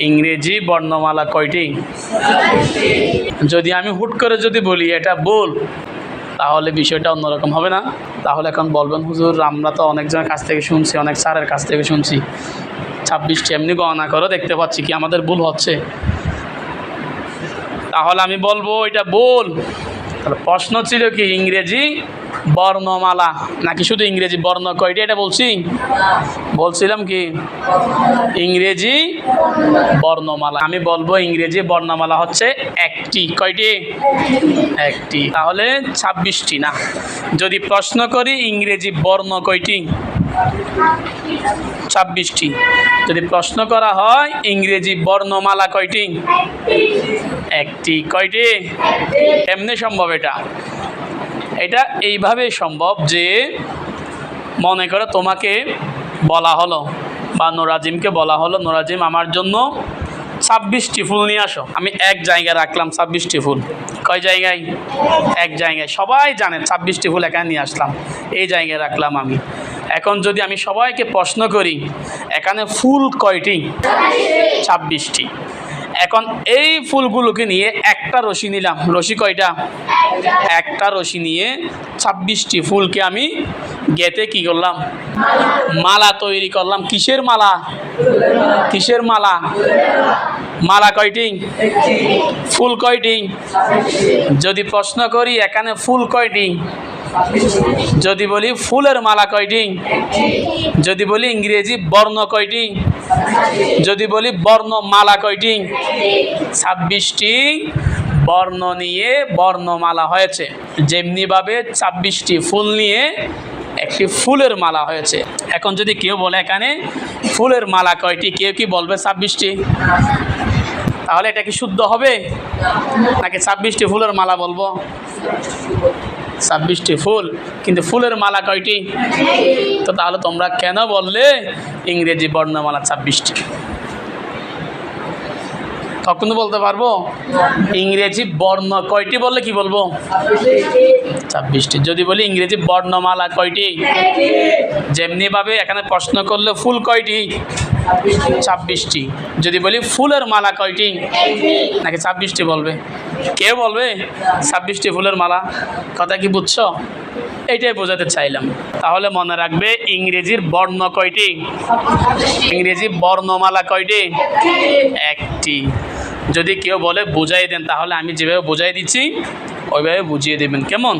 ইংরেজি বর্ণমালা কয়টি? যদি আমি হুট করে যদি বলি এটা বল, তাহলে বিষয়টা অন্যরকম হবে না। তাহলে এখন বলবেন, হুজুর, আমরা তো অনেকজনের কাছ থেকে শুনছি, অনেক স্যারের কাছ থেকে শুনছি। ছাব্বিশটি এমনি গণনা করে, দেখতে পাচ্ছি কি আমাদের ভুল হচ্ছে। তাহলে আমি বলব, এটা বল। তাহলে প্রশ্ন ছিল কি, ইংরেজি বর্ণমালা? নাকি শুধু ইংরেজি বর্ণ? কয়টি এটা বলছি? বলছিলাম কি, ইংরেজি বর্ণমালা। আমি বলব ইংরেজি বর্ণমালা হচ্ছে একটি। কয়টি? একটি। তাহলে ছাব্বিশটি না? যদি প্রশ্ন করি, ইংরেজি বর্ণ কয়টি? ছাব্বিশটি। যদি প্রশ্ন করা হয়, ইংরেজি বর্ণমালা কয়টি? একটি কয়টি? এমনি সম্ভব এটা। এটা এইভাবে সম্ভব যে মনে করো তোমাকে বলা হলো বা নোরাজিমকে বলা হলো, নোরাজিম আমার জন্য ছাব্বিশটি ফুল নিয়ে আসো। আমি এক জায়গায় রাখলাম ছাব্বিশটি ফুল। কয় জায়গায়? এক জায়গায়। সবাই জানে ছাব্বিশটি ফুল এখানে নিয়ে আসলাম। এই জায়গায় রাখলাম আমি। এখন যদি আমি সবাইকে প্রশ্ন করি, এখানে ফুল কয়টি? ছাব্বিশটি। এখন এই ফুলগুলোকে নিয়ে একটা রশি নিলাম। রশি কয়টা? একটা রশি নিয়ে ছাব্বিশটি ফুলকে আমি গেতে কি করলাম? মালা তৈরি করলাম। কিসের মালা? কিসের মালা? মালা কয়টিং? ফুল কয়টি? যদি প্রশ্ন করি, এখানে ফুল কয়টি? যদি বলি ফুলের মালা কয়টি? যদি বলি ইংরেজি বর্ণ কয়টি? যদি বলি বর্ণ মালা কয়টি? ছাব্বিশটি বর্ণ নিয়ে বর্ণমালা হয়েছে। যেমনিভাবে ছাব্বিশটি ফুল নিয়ে একটি ফুলের মালা হয়েছে। এখন যদি কেউ বলে এখানে ফুলের মালা কয়টি, কেউ কি বলবে ছাব্বিশটি? তাহলে এটা কি শুদ্ধ হবে? নাকি ছাব্বিশটি ফুলের মালা বলব? ছাব্বিশটি ফুল, কিন্তু ফুলের মালা কয়টি? তো তাহলে তোমরা কেন বললে ইংরেজি বর্ণমালা ছাব্বিশটি? তখন বলতে পারব, ইংরেজি বর্ণ কয়টি বললে কি বলব? ছাব্বিশটি। যদি বলি ইংরেজি বর্ণমালা কয়টি? যেমনিভাবে এখানে প্রশ্ন করলে ফুল কয়টি? ছাব্বিশটি। যদি বলি ফুলের মালা কয়টি? নাকি ছাব্বিশটি বলবে? কে বলবে? ছাব্বিশটি ফুলের মালা। কথা কি বুঝছ? এইটাই বোঝাতে চাইলাম। তাহলে মনে রাখবে ইংরেজির বর্ণ কয়টি? ইংরেজি বর্ণমালা কয়টি? একটি। যদি কেউ বলে বুঝাই দেন, তাহলে আমি যেভাবে বুঝাই দিচ্ছি, ওইভাবে বুঝিয়ে দেবেন। কেমন?